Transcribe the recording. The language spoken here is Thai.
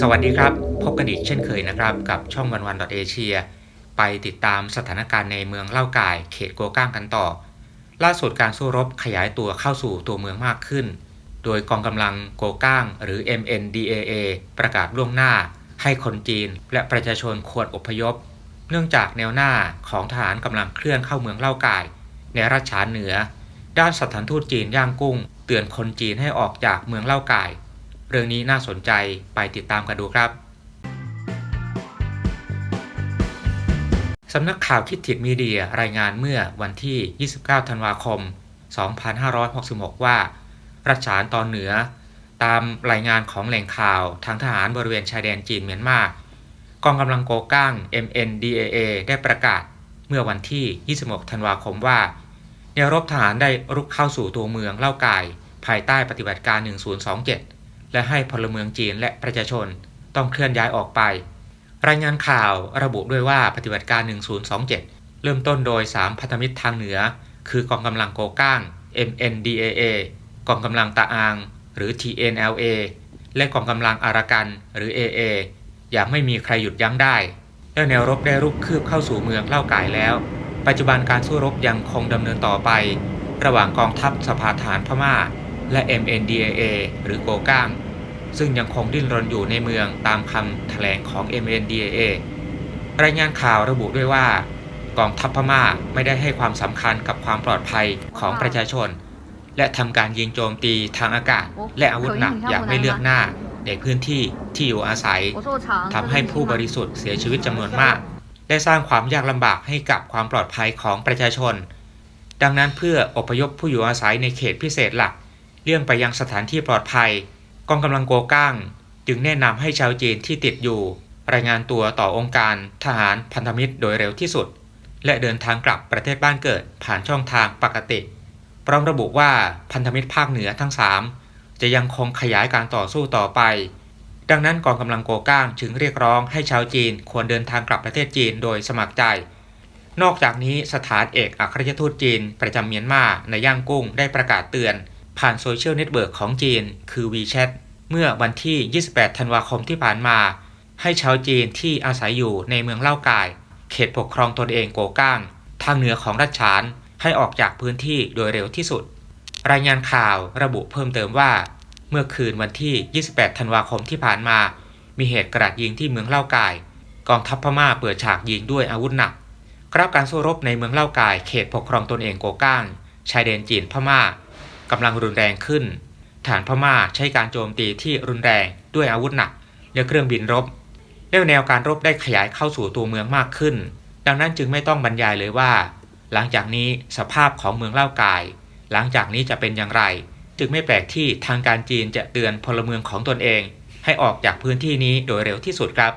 สวัสดีครับ พบกันอีกเช่นเคยนะครับ กับช่องวันวันดอเอเชียไปติดตามสถานการณ์ในเมืองเล่ากาย เขตโกก้างกันต่อ ล่าสุดการสู้รบขยายตัวเข้าสู่ตัวเมืองมากขึ้น โดยกองกำลังโกก้าง หรือ MNDAA ประกาศล่วงหน้า ให้คนจีน และประชาชนควรอพยพ เนื่องจากแนวหน้าของทหารกำลังเคลื่อนเข้าเมืองเล่ากาย ในรัชฉานเหนือ ด้านสถานทูตจีนย่างกุ้ง เตือนคนจีนให้ออกจากเมืองเล่ากาย เรื่องนี้น่าสนใจไปติดตามกันดูครับสำนักข่าวคิดถิดมีเดียรายงานเมื่อวันที่ 29 ธันวาคม 2566 ว่า รัชฉานตอนเหนือ ตามรายงานของแหล่งข่าวทางทหารบริเวณชายแดนจีนเมียนมากองกำลังโกก้าง MNDAA ได้ประกาศเมื่อวันที่ 26 ธันวาคมว่า แนวรบทหารได้รุกเข้าสู่ตัวเมืองเล่ากายภายใต้ปฏิบัติการ 1027 และให้พลเมืองจีนและประชาชนต้องเคลื่อนย้ายออกไป รายงานข่าวระบุด้วยว่าปฏิบัติการ 1027 เริ่มต้นโดย 3 พันธมิตรทางเหนือ คือกองกำลังโกก้าง MNDAA กองกำลังตะอาง หรือ TNLA และกองกำลังอารากันหรือ AA อย่างไม่มีใครหยุดยั้งได้และแนวรบได้รุกคืบเข้าสู่เมืองเล่ากายแล้ว ปัจจุบันการสู้รบยังคงดำเนินต่อไป ระหว่างกองทัพสภาฐานพม่า และ MNDAA หรือโกก้าง ซึ่งยังคงดิ้นรนอยู่ในเมืองตามคำแถลงของ MNDAA รายงานข่าวระบุด้วยว่ากองทัพพม่าไม่ได้ให้ความสำคัญกับความปลอดภัยของประชาชน และทำการยิงโจมตีทางอากาศ และอาวุธหนักอย่างไม่เลือกหน้าในพื้นที่ที่อยู่อาศัยทำให้ผู้บริสุทธิ์เสียชีวิตจำนวนมาก ได้สร้างความยากลำบากให้กับความปลอดภัยของประชาชน ดังนั้นเพื่ออพยพผู้อยู่อาศัยในเขตพิเศษหลัก เลี่ยงไปยังสถานที่ปลอดภัย กองกำลังโกก้าง จึงแนะนำให้ชาวจีนที่ติดอยู่ รายงานตัวต่อองค์การทหารพันธมิตรโดยเร็วที่สุด และเดินทางกลับประเทศบ้านเกิดผ่านช่องทางปกติ พร้อมระบุว่าพันธมิตรภาคเหนือทั้ง 3 จะยังคงขยายการต่อสู้ต่อไป ดังนั้นกองกำลังโกก้างจึงเรียกร้องให้ชาวจีนควรเดินทางกลับประเทศจีนโดยสมัครใจ นอกจากนี้สถานเอกอัครราชทูตจีน ประจำเมียนมาในย่างกุ้งได้ประกาศเตือน ผ่านโซเชียลเน็ตเวิร์กของจีน คือ WeChat เมื่อวันที่ 28 ธันวาคมที่ผ่านมา ให้ชาวจีนที่อาศัยอยู่ในเมืองเล่ากาย เขตปกครองตนเองโกก้าง ทางเหนือของรัชฉานให้ออกจากพื้นที่โดยเร็วที่สุด รายงานข่าวระบุเพิ่มเติมว่า เมื่อคืนวันที่ 28 ธันวาคมที่ผ่านมา มีเหตุกราดยิงที่เมืองเล่ากาย กองทัพพม่าเปิดฉากยิงด้วยอาวุธหนักกราบการสู้รบในเมืองเล่ากาย เขตปกครองตนเองโกก้าง ชายแดนจีนพม่ากำลังรุนแรงขึ้น ฐานพม่าใช้การโจมตีที่รุนแรงด้วยอาวุธหนักและเครื่องบินรบและแนวการรบได้ขยายเข้าสู่ตัวเมืองมากขึ้น ดังนั้นจึงไม่ต้องบรรยายเลยว่า หลังจากนี้สภาพของเมืองเล่ากาย หลังจากนี้จะเป็นอย่างไร จึงไม่แปลกที่ทางการจีนจะเตือนพลเมืองของตนเอง ให้ออกจากพื้นที่นี้โดยเร็วที่สุดครับ